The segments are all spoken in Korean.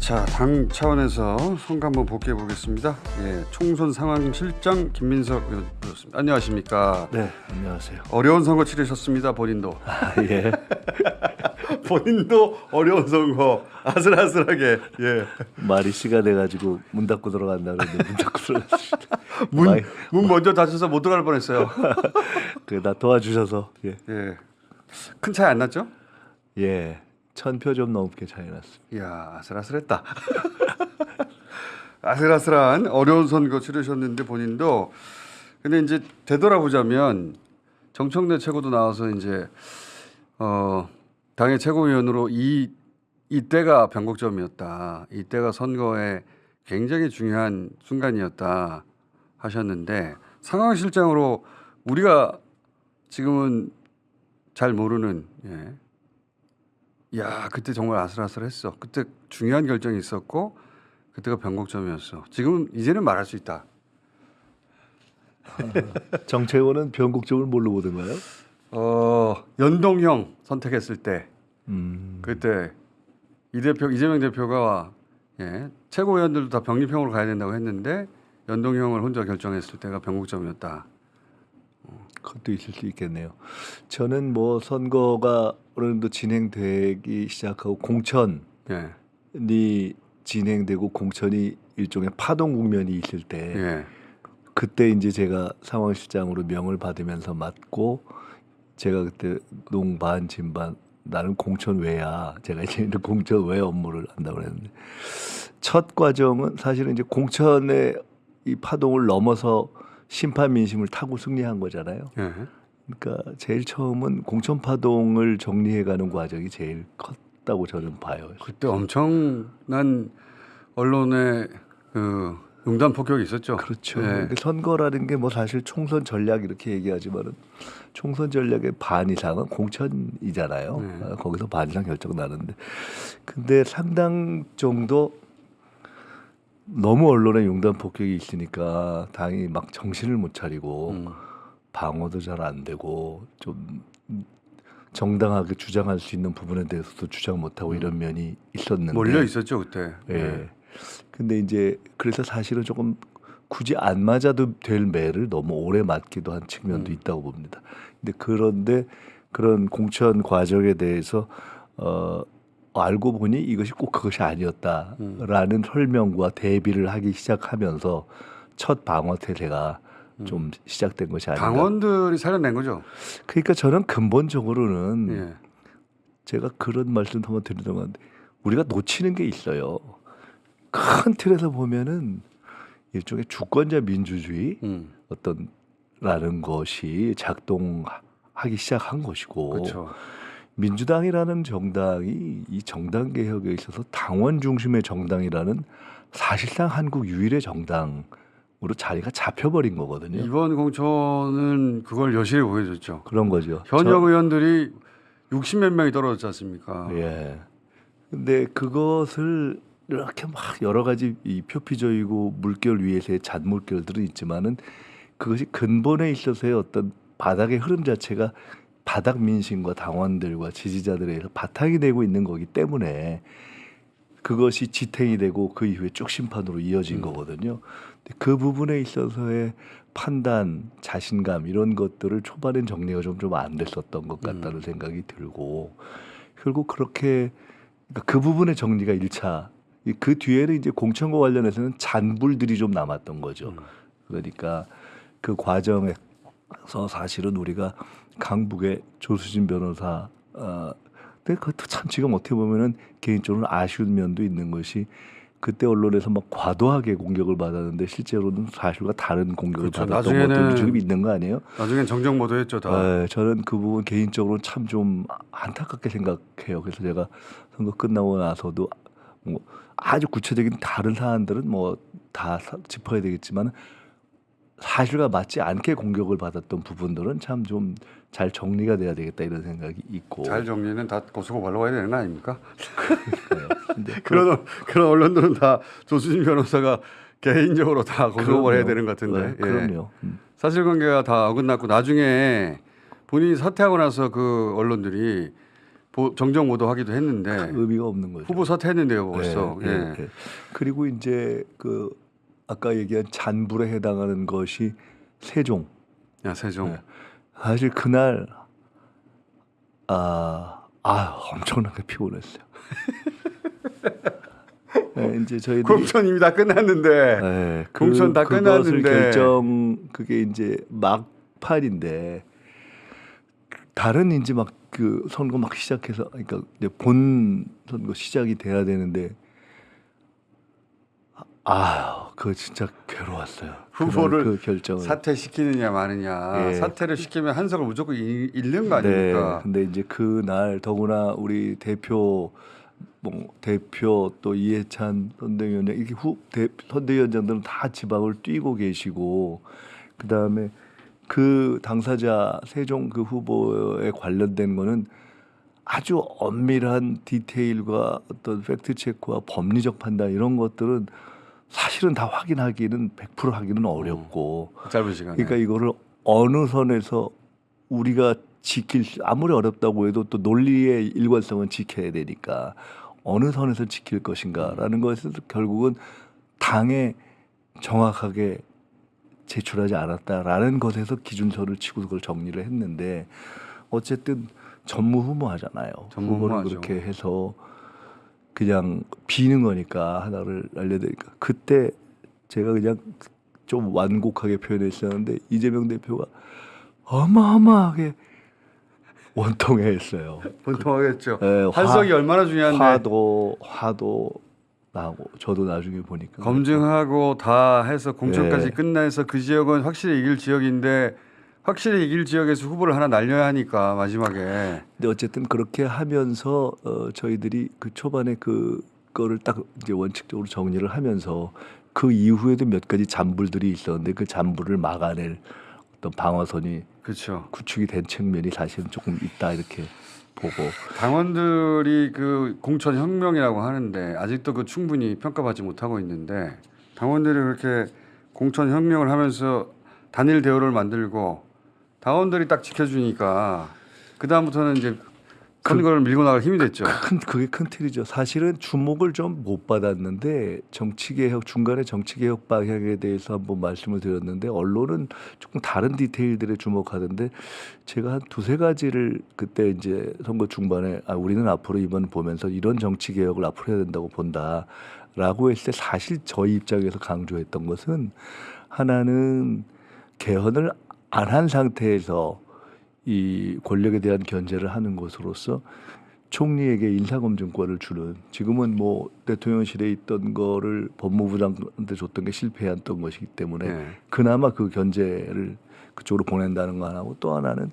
자, 당 차원에서 선거 한번 복귀해 보겠습니다. 예, 총선 상황 실장 김민석 의원이었습니다. 안녕하십니까? 네, 안녕하세요. 어려운 선거 치르셨습니다. 본인도 아, 예. 본인도 어려운 선거 아슬아슬하게 예. 말이 씨가 돼가지고 문 닫고 들어간다 그랬는데 문 닫고 들어갔습니다. 문, 많이- 문 먼저 닫혀서 못 들어갈 뻔했어요. 그나 도와주셔서 예, 예. 큰 차이 안 났죠? 예, 천표좀 넘게 차이 났습니다. 이야 아슬아슬했다. 아슬아슬한 어려운 선거 치르셨는데 본인도 근데 이제 되돌아보자면 정청래 최고도 나와서 이제 어 당의 최고위원으로 이 이때가 변곡점이었다. 이때가 선거에 굉장히 중요한 순간이었다 하셨는데 상황실장으로 우리가 지금은 잘 모르는 예. 야 그때 정말 아슬아슬했어. 그때 중요한 결정이 있었고 그때가 변곡점이었어. 지금 이제는 말할 수 있다. 정채원은 변곡점을 뭘로 보던가요? 어 연동형 선택했을 때 음, 그때 이 대표 이재명 대표가 예, 최고위원들도 다 병립형으로 가야 된다고 했는데 연동형을 혼자 결정했을 때가 변곡점이었다. 그것도 있을 수 있겠네요. 저는 뭐 선거가 어느 정도 진행되기 시작하고 공천이 예, 진행되고 공천이 일종의 파동 국면이 있을 때 예, 그때 이제 제가 상황실장으로 명을 받으면서 맡고 제가 그때 농반 진반 나는 공천 외야 제가 이제 공천 외 업무를 한다고 그랬는데 첫 과정은 사실은 이제 공천의 이 파동을 넘어서 심판 민심을 타고 승리한 거잖아요. 예. 그러니까 제일 처음은 공천 파동을 정리해가는 과정이 제일 컸다고 저는 봐요. 그때 엄청난 언론의 그 용단 폭격이 있었죠. 그렇죠. 예. 근데 선거라는 게 뭐 사실 총선 전략 이렇게 얘기하지만은 총선 전략의 반 이상은 공천이잖아요. 네. 아, 거기서 반 이상 결정 나는데, 근데 상당 정도 너무 언론의 용단 폭격이 있으니까 당이 막 정신을 못 차리고 음. 방어도 잘 안 되고 좀 정당하게 주장할 수 있는 부분에 대해서도 주장 못 하고 이런 면이 있었는데 몰려 있었죠 그때. 예. 근데 이제 그래서 사실은 조금 굳이 안 맞아도 될 매를 너무 오래 맞기도 한 측면도 음. 있다고 봅니다. 근데 그런데 그런 공천 과정에 대해서 어 알고 보니 이것이 꼭 그것이 아니었다라는 설명과 대비를 하기 시작하면서 첫 방어 태세가 좀 시작된 것이 아닌가. 당원들이 살려낸 거죠. 그러니까 저는 근본적으로는 예. 제가 그런 말씀 한번 드리더만 우리가 놓치는 게 있어요. 큰 틀에서 보면은 일종의 주권자 민주주의 음. 어떤 라는 것이 작동하기 시작한 것이고 그렇죠. 민주당이라는 정당이 이 정당 개혁에 있어서 당원 중심의 정당이라는 사실상 한국 유일의 정당 으로 자리가 잡혀버린 거거든요. 이번 공천은 그걸 여실히 보여줬죠. 그런 거죠. 현역 의원들이 60몇 명이 떨어졌지 않습니까? 예. 근데 그것을 이렇게 막 여러 가지 이 표피적이고 물결 위에서의 잔물결들은 있지만은 그것이 근본에 있어서의 어떤 바닥의 흐름 자체가 바닥 민심과 당원들과 지지자들에 의해서 바탕이 되고 있는 거기 때문에 그것이 지탱이 되고 그 이후에 쭉 심판으로 이어진 음. 거거든요. 그 부분에 있어서의 판단, 자신감 이런 것들을 초반엔 정리가 좀 좀 안 됐었던 것 같다는 음. 생각이 들고 결국 그렇게 그러니까 그 부분의 정리가 일차그 뒤에는 이제 공천과 관련해서는 잔불들이 좀 남았던 거죠. 음. 그러니까 그 과정에 서 사실은 우리가 강북의 조수진 변호사 어 근데 그것도 참 지금 어떻게 보면은 개인적으로 아쉬운 면도 있는 것이 그때 언론에서 막 과도하게 공격을 받았는데 실제로는 사실과 다른 공격을 그렇죠. 받았던 것들도 지금 있는 거 아니에요? 나중엔 정정 보도 했죠 다. 네, 저는 그 부분 개인적으로 참 좀 안타깝게 생각해요. 그래서 제가 선거 끝나고 나서도 뭐 아주 구체적인 다른 사안들은 뭐 다 짚어야 되겠지만 사실과 맞지 않게 공격을 받았던 부분들은 참 좀 잘 정리가 돼야 되겠다 이런 생각이 있고 잘 정리는 다 고소고발로 가야 되는 거 아닙니까? 그런 그런 언론들은 다 조수진 변호사가 개인적으로 다 고소고발 해야 그럼요. 되는 것 같은데. 네, 예. 그럼요. 음. 사실관계가 다 어긋났고 나중에 본인이 사퇴하고 나서 그 언론들이 보- 정정 보도하기도 했는데 의미가 없는 거죠. 후보 사퇴했는데요 벌써. 네, 예. 네, 네. 그리고 이제 그 아까 얘기한 잔불에 해당하는 것이 세종. 야 세종. 네. 사실 그날 아, 아 엄청나게 피곤했어요. 네, 이제 저희들이 공천 이미 다 끝났는데. 네, 공천 다 끝났는데. 결정 그게 이제 막판인데 다른 이제 막 그 선거 막 시작해서 그러니까 이제 본 선거 시작이 돼야 되는데 아, 그거 진짜 괴로웠어요. 후보를 그 결정을 사퇴시키느냐 마느냐. 예. 사퇴를 시키면 한석을 무조건 잃- 잃는 거 네. 아닙니까? 근데 이제 그날 더구나 우리 대표 뭐 대표 또 이해찬 선대위원장 이렇게 후 대, 선대위원장들은 다 지방을 뛰고 계시고 그 다음에 그 당사자 세종 그 후보에 관련된 거는 아주 엄밀한 디테일과 어떤 팩트 체크와 법리적 판단 이런 것들은 사실은 다 확인하기는 100% 하기는 어렵고 짧은 시간에. 그러니까 이거를 어느 선에서 우리가 지킬 수 아무리 어렵다고 해도 또 논리의 일관성은 지켜야 되니까 어느 선에서 지킬 것인가라는 것에서 결국은 당에 정확하게 제출하지 않았다라는 것에서 기준서를 치고 그걸 정리를 했는데 어쨌든 전무후무하잖아요. 전무후무하죠. 후보를 그렇게 해서 그냥 비는 거니까 하나를 알려드리니까 그때 제가 그냥 좀 완곡하게 표현했었는데 이재명 대표가 어마어마하게 원통해 했어요. 분통하겠죠. 예, 화- 한석이 얼마나 중요한데 화도 화도 나고 저도 나중에 보니까 검증하고 다 해서 공천까지 네. 끝나서 그 지역은 확실히 이길 지역인데 확실히 이길 지역에서 후보를 하나 날려야 하니까 마지막에 근데 어쨌든 그렇게 하면서 어, 저희들이 그 초반에 그 거를 딱 이제 원칙적으로 정리를 하면서 그 이후에도 몇 가지 잔불들이 있었는데 그 잔불을 막아낼 어떤 방어선이 그렇죠. 구축이 된 측면이 사실은 조금 있다 이렇게 보고 당원들이 그 공천 혁명이라고 하는데 아직도 그 충분히 평가받지 못하고 있는데 당원들이 그렇게 공천 혁명을 하면서 단일 대우를 만들고 당원들이 딱 지켜주니까 그 다음부터는 이제 선거를 밀고 나갈 힘이 됐죠. 큰 그게 큰 틀이죠. 사실은 주목을 좀 못 받았는데 정치 개혁 중간에 정치 개혁 방향에 대해서 한번 말씀을 드렸는데 언론은 조금 다른 디테일들에 주목하던데 제가 한 두세 가지를 그때 이제 선거 중반에 아 우리는 앞으로 이번 보면서 이런 정치 개혁을 앞으로 해야 된다고 본다라고 했을 때 사실 저희 입장에서 강조했던 것은 하나는 개헌을 안 한 상태에서 이 권력에 대한 견제를 하는 것으로서 총리에게 인사검증권을 주는 지금은 뭐 대통령실에 있던 거를 법무부장한테 줬던 게 실패했던 것이기 때문에 네. 그나마 그 견제를 그쪽으로 보낸다는 거 하나고 또 하나는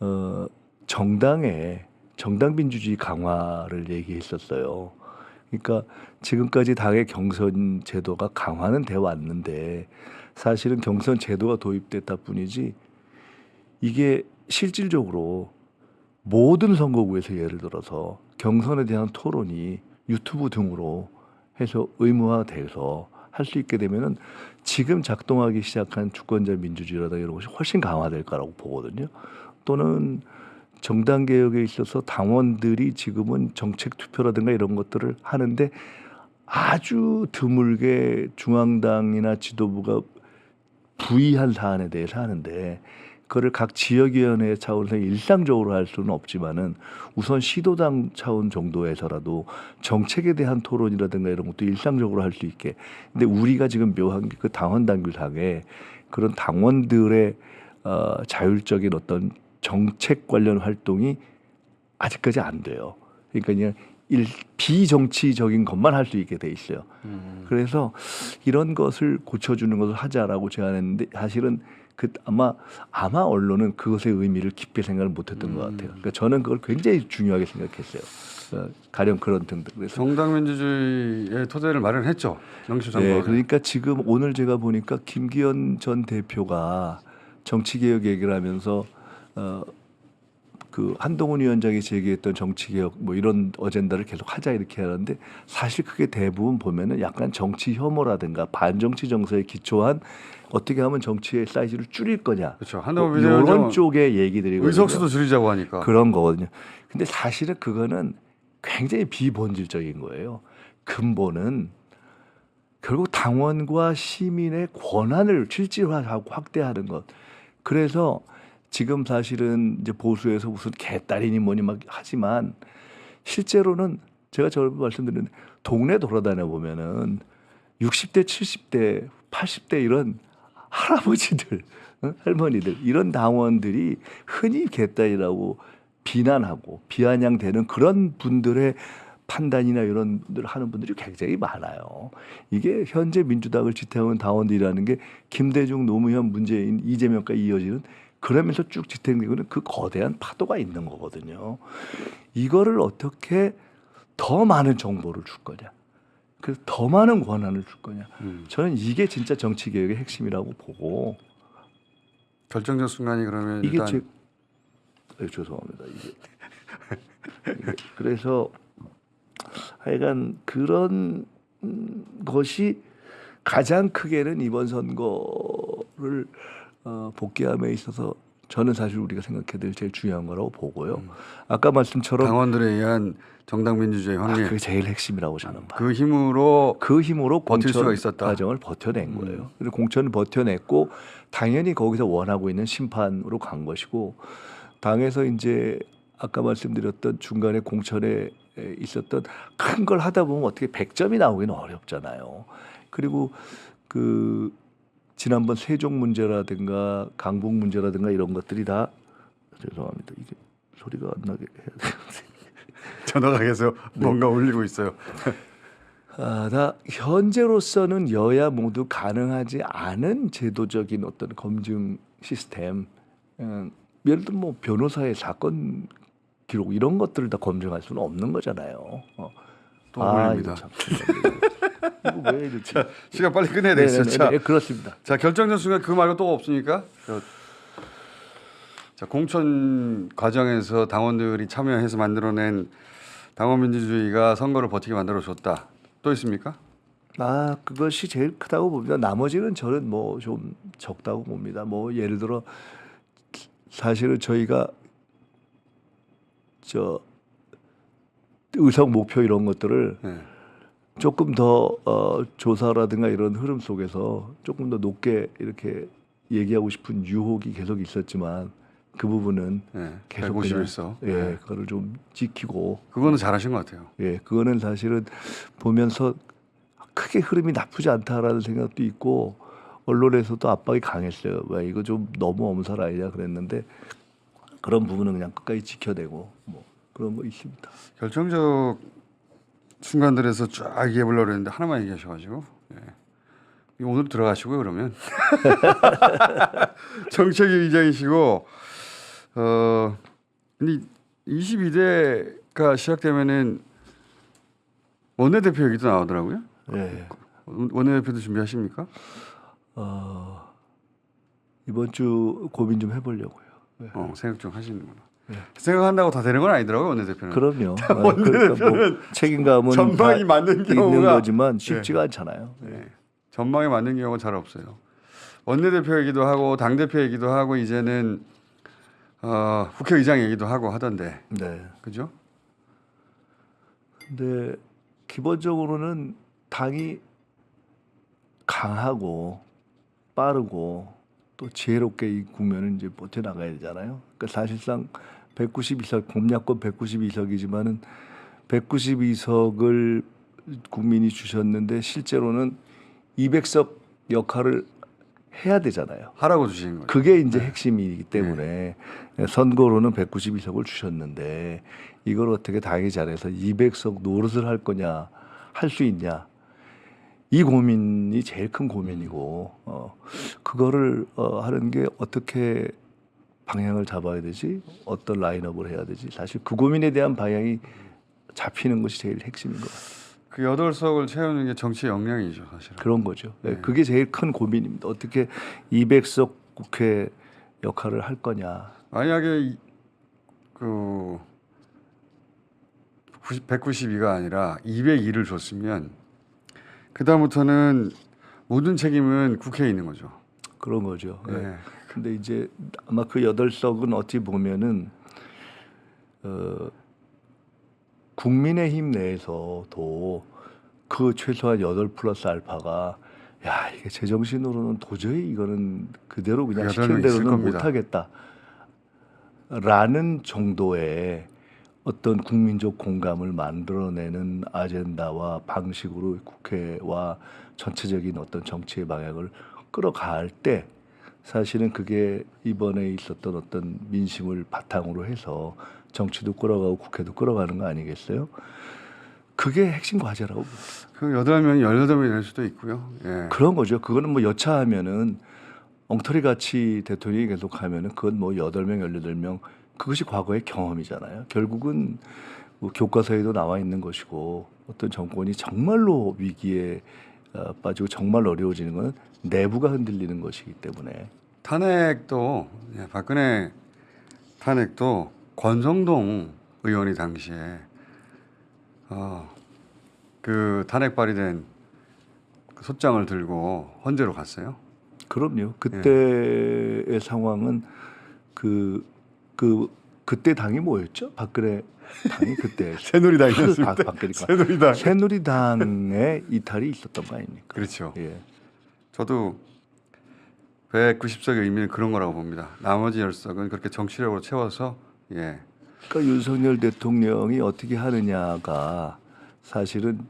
어 정당의 정당 민주주의 강화를 얘기했었어요. 그러니까 지금까지 당의 경선 제도가 강화는 돼 왔는데 사실은 경선 제도가 도입됐다 뿐이지 이게 실질적으로 모든 선거구에서 예를 들어서 경선에 대한 토론이 유튜브 등으로 해서 의무화돼서 할 수 있게 되면은 지금 작동하기 시작한 주권자 민주주의라든가 이런 것이 훨씬 강화될 거라고 보거든요. 또는 정당 개혁에 있어서 당원들이 지금은 정책 투표라든가 이런 것들을 하는데 아주 드물게 중앙당이나 지도부가 부의한 사안에 대해서 하는데 그거를 각 지역위원회 차원에서 일상적으로 할 수는 없지만은 우선 시도당 차원 정도에서라도 정책에 대한 토론이라든가 이런 것도 일상적으로 할 수 있게. 근데 우리가 지금 묘한 게그 당원 당규상에 그런 당원들의 어, 자율적인 어떤 정책 관련 활동이 아직까지 안 돼요. 그러니까 그냥 일, 비정치적인 것만 할 수 있게 돼 있어요. 음. 그래서 이런 것을 고쳐주는 것을 하자라고 제안했는데 사실은 그 아마 아마 언론은 그것의 의미를 깊게 생각을 못했던 것 같아요. 그러니까 저는 그걸 굉장히 중요하게 생각했어요. 어, 가령 그런 등등. 그래서 정당 민주주의의 토대를 마련했죠. 영시 정부. 네, 그러니까 지금 오늘 제가 보니까 김기현 전 대표가 정치 개혁 얘기를 하면서 어, 그 한동훈 위원장이 제기했던 정치 개혁 뭐 이런 어젠다를 계속 하자 이렇게 하는데 사실 그게 대부분 보면은 약간 정치 혐오라든가 반정치 정서에 기초한 어떻게 하면 정치의 사이즈를 줄일 거냐 그렇죠. 뭐 한동훈 이런 쪽의 얘기들이 의석수도 줄이자고 하니까. 그런 거거든요. 근데 사실은 그거는 굉장히 비본질적인 거예요. 근본은 결국 당원과 시민의 권한을 실질화하고 확대하는 것. 그래서 지금 사실은 이제 보수에서 무슨 개딸이니 뭐니 막 하지만 실제로는 제가 저번에 말씀드렸는데 동네 돌아다녀 보면은 60대, 70대, 80대 이런 할아버지들, 어? 할머니들 이런 당원들이 흔히 개딸이라고 비난하고 비아냥되는 그런 분들의 판단이나 이런 분들 하는 분들이 굉장히 많아요. 이게 현재 민주당을 지탱하는 당원들이라는 게 김대중, 노무현, 문재인, 이재명까지 이어지는 그러면서 쭉 지탱되고 있는 그 거대한 파도가 있는 거거든요. 이거를 어떻게 더 많은 정보를 줄 거냐. 그래서 더 많은 권한을 줄 거냐. 음. 저는 이게 진짜 정치 개혁의 핵심이라고 보고 결정적 순간이 그러면 이게 일단 제 네, 죄송합니다. 이게 이게 그래서 하여간 그런 음, 것이 가장 크게는 이번 선거를 어, 복귀함에 있어서 저는 사실 우리가 생각해야 될 제일 중요한 거라고 보고요. 음. 아까 말씀처럼 당원들에 의한 정당 민주주의 아, 확립 그게 제일 핵심이라고 저는 봐요. 그 힘으로 그 힘으로 버틸 수가 있었다. 과정을 버텨낸 음. 거예요. 그리고 공천을 버텨냈고 당연히 거기서 원하고 있는 심판으로 간 것이고 당에서 이제 아까 말씀드렸던 중간에 공천에 에, 있었던 큰 걸 하다 보면 어떻게 100점이 나오기는 어렵잖아요. 그리고 그 지난번 세종 문제라든가 강북 문제라든가 이런 것들이 다 죄송합니다. 이게 소리가 안 나게 해야 되는데. 전화가 계속 네. 뭔가 울리고 있어요. 아, 다 현재로서는 여야 모두 가능하지 않은 제도적인 어떤 검증 시스템, 음, 예를 들면 뭐 변호사의 사건 기록 이런 것들을 다 검증할 수는 없는 거잖아요. 어. 또 아, 울립니다. 이거 참 이거 왜 이렇게? 시간 빨리 끝내야 되겠어요. 네, 네, 자, 네, 그렇습니다. 자 결정적 순간 그 말고 또 없습니까? 저, 자 공천 과정에서 당원들이 참여해서 만들어낸 당원 민주주의가 선거를 버티게 만들어 줬다. 또 있습니까? 아 그것이 제일 크다고 봅니다. 나머지는 저는 뭐 좀 적다고 봅니다. 뭐 예를 들어 사실은 저희가 저 의석 목표 이런 것들을 네. 조금 더 어, 조사라든가 이런 흐름 속에서 조금 더 높게 이렇게 얘기하고 싶은 유혹이 계속 있었지만 그 부분은 네. 계속 그냥 151석. 예 네. 그거를 좀 지키고 그거는 잘하신 것 같아요. 예, 그거는 사실은 보면서 크게 흐름이 나쁘지 않다라는 생각도 있고 언론에서도 압박이 강했어요. 왜 이거 좀 너무 엄살 아니냐 그랬는데 그런 부분은 그냥 끝까지 지켜내고 뭐 그런 거 있습니다. 결정적 순간들에서 쫙 얘기해 보려고 했는데 하나만 얘기하셔가지고 예. 오늘 들어가시고요 그러면 정책위 의장이시고 어 근데 22대가 시작되면은 원내대표 얘기도 나오더라고요 예. 원내대표도 준비하십니까? 어, 이번 주 고민 좀 해보려고요. 예. 어 생각 좀 하시는구나 네. 생각한다고 다 되는 건 아니더라고요 원내대표는 그럼요. 아, 그러니까 뭐 책임감은 전망이 다 맞는 있는 경우가 거지만 쉽지가 않잖아요. 네. 전망에 맞는 경우가 잘 없어요. 원내대표 얘기도 하고 당 대표 얘기도 하고 이제는 어, 국회의장 얘기도 하고 하던데 네. 그죠? 근데 기본적으로는 당이 강하고 빠르고 또 지혜롭게 이 국면을 이제 버텨 나가야 되잖아요. 그러니까 사실상 192석 공약권 192석이지만은 192석을 국민이 주셨는데 실제로는 200석 역할을 해야 되잖아요. 하라고 주시는 거예요. 그게 이제 핵심이기 때문에 선거로는 192석을 주셨는데 이걸 어떻게 당이 잘해서 200석 노릇을 할 거냐 할 수 있냐 이 고민이 제일 큰 고민이고 어 그거를 어 하는 게 어떻게 방향을 잡아야 되지 어떤 라인업을 해야 되지 사실 그 고민에 대한 방향이 잡히는 것이 제일 핵심인 것 같아요. 그 여덟 석을 채우는 게 정치 역량이죠, 사실은. 그런 거죠. 네, 네. 그게 제일 큰 고민입니다. 어떻게 200석 국회 역할을 할 거냐. 만약에 이- 그 192가 아니라 202를 줬으면 그 다음부터는 모든 책임은 국회에 있는 거죠. 그런 거죠. 예. 네. 근데 이제 아마 그 여덟 석은 어찌 보면은 어, 국민의힘 내에서도 그 최소한 여덟 플러스 알파가 야 이게 제정신으로는 도저히 이거는 그대로 그냥 시키는 대로는. 못하겠다라는 정도의 어떤 국민적 공감을 만들어내는 아젠다와 방식으로 국회와 전체적인 어떤 정치의 방향을 끌어갈 때 사실은 그게 이번에 있었던 어떤 민심을 바탕으로 해서 정치도 끌어가고 국회도 끌어가는 거 아니겠어요? 그게 핵심 과제라고. 그 여덟 명이 열여덟 명이 될 수도 있고요. 예. 그런 거죠. 그거는 뭐 여차하면은 엉터리 같이 대통령이 계속 하면은 그건 뭐 여덟 명 열여덟 명 그것이 과거의 경험이잖아요. 결국은 뭐 교과서에도 나와 있는 것이고 어떤 정권이 정말로 위기에 어, 빠지고 정말 어려워지는 것은 내부가 흔들리는 것이기 때문에 탄핵도 예, 박근혜 탄핵도 권성동 의원이 당시에 어, 그 탄핵 발의된 그 소장을 들고 헌재로 갔어요. 그럼요. 그때의 상황은 그, 그, 그때 당이 뭐였죠? 박근혜 당이 그때 새누리당이었습니다. 바- 바뀌니까. 새누리당. 새누리당의 이탈이 있었던 거 아닙니까? 그렇죠. 예. 저도 190석의 의미는 그런 거라고 봅니다. 나머지 10석은 그렇게 정치력으로 채워서 예. 그러니까 윤석열 대통령이 어떻게 하느냐가 사실은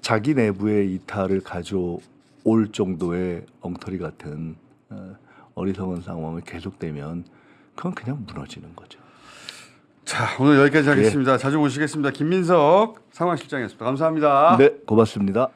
자기 내부의 이탈을 가져올 정도의 엉터리 같은 어, 어리석은 상황이 계속되면 그건 그냥 무너지는 거죠. 자 오늘 여기까지 하겠습니다. 자주 모시겠습니다. 김민석 상황실장이었습니다. 감사합니다. 네, 고맙습니다.